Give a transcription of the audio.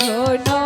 শোনো